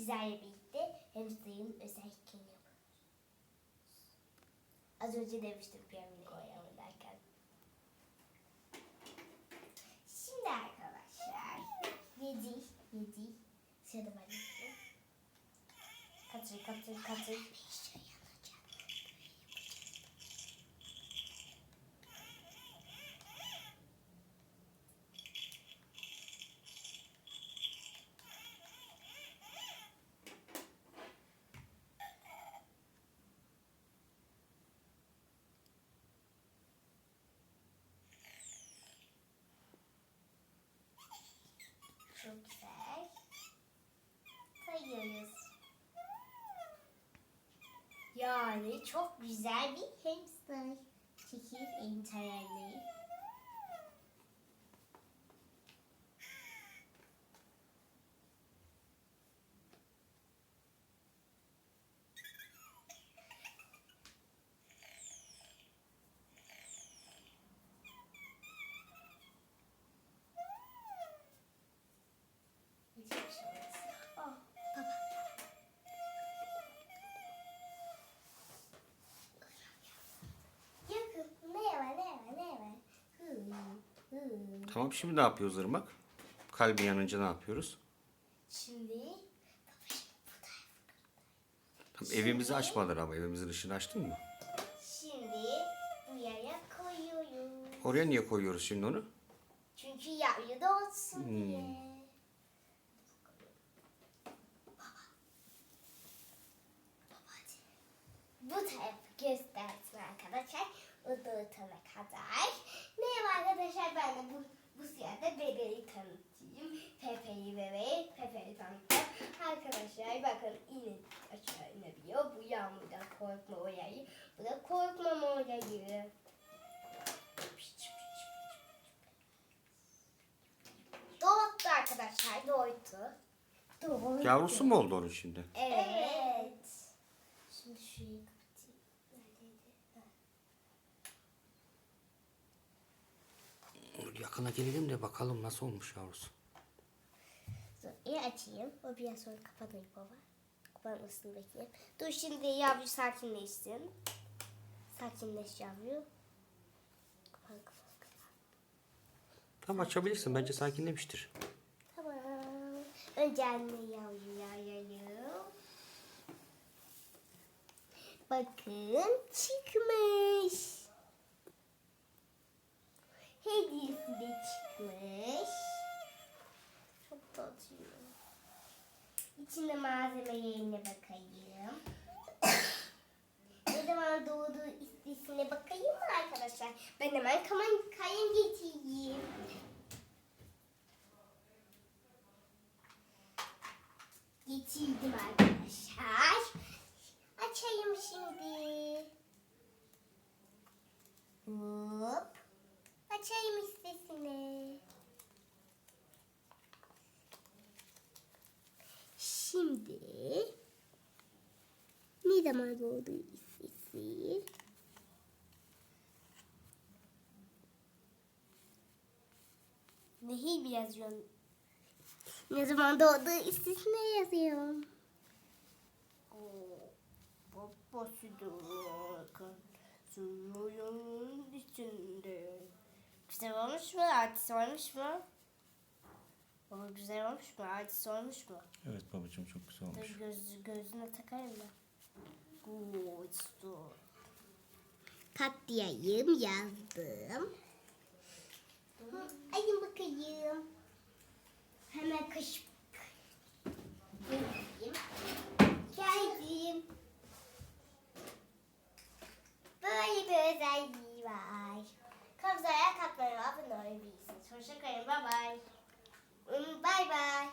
sizlerle birlikte hamsterın özelliklerini yapıyoruz. Az önce demiştim piramit oynarken. Şimdi arkadaşlar yedi yedi sırada ben. Katır katır katır. Bir şey yanacak. Çok güzel. Sayıyoruz. Yani çok güzel bir hamster. Çekil internetli. Oh, baba. Yakın. Ne var ne var ne var? Hı, hı. Tamam şimdi ne yapıyoruz Irmak? Kalbin yanınca ne yapıyoruz? Şimdi Tamam, evimizi açmadılar ama evimizin ışığını açtın mı? şimdi buraya koyuyorum. Oraya niye koyuyoruz şimdi onu? Çünkü yağlı da olsun Hmm. diye. Bu tarafı göstersin arkadaşlar. Udutana kadar. Merhaba arkadaşlar ben de bu, bu sırada bebeği tanıtayım. Pepe'yi bebeği, Pepe'yi tanıtacağım. Arkadaşlar bakın inin aşağı inebiliyor. Bu yağmurdan korkma olayı. Bu da korkmama olayı. Doğdu arkadaşlar doğdu. Doğdu. Yavrusu mu oldu onun şimdi? Evet. Şimdi şurayı Yakına gelelim de bakalım nasıl olmuş yavrusu. Dur, iyi açayım. O biraz sonra kapatayım baba. Kapatmasını bekleyeyim. Dur şimdi yavru sakinleşsin. Sakinleş yavru. Kapat kapat kapat. Tamam açabilirsin bence sakinlemiştir. Tamam. Önce anne yavruyu ayırayım. Bakın çıkmış. Hediyesi de çıkmış. Çok tatlı. İçinde malzemelerine bakayım. ne zaman doğduğu istisine bakayım mı arkadaşlar? Ben hemen kaman kayın getireyim. Getirdim arkadaşlar. Açayım şimdi. Hop. Açayım istesini. Şimdi ne zaman doğdu istesi? Neyi bir yazıyorum? Ne zaman doğdu istesine yazıyorum. Babası doğarken suyun içinde. Güzel olmuş mu? Artist olmuş mu? Baba güzel olmuş mu? Artist olmuş mu? Evet babacığım çok güzel Dur göz, gözüne takayım Good. Katlayayım yazdım. Ayın bakayım. Hemen kaş. Geldim. Geldim. Böyle bir özelliği var. Kamzaya katmaya abone olabilirsiniz. Hoşçakalın. Bye bye. Bye bye.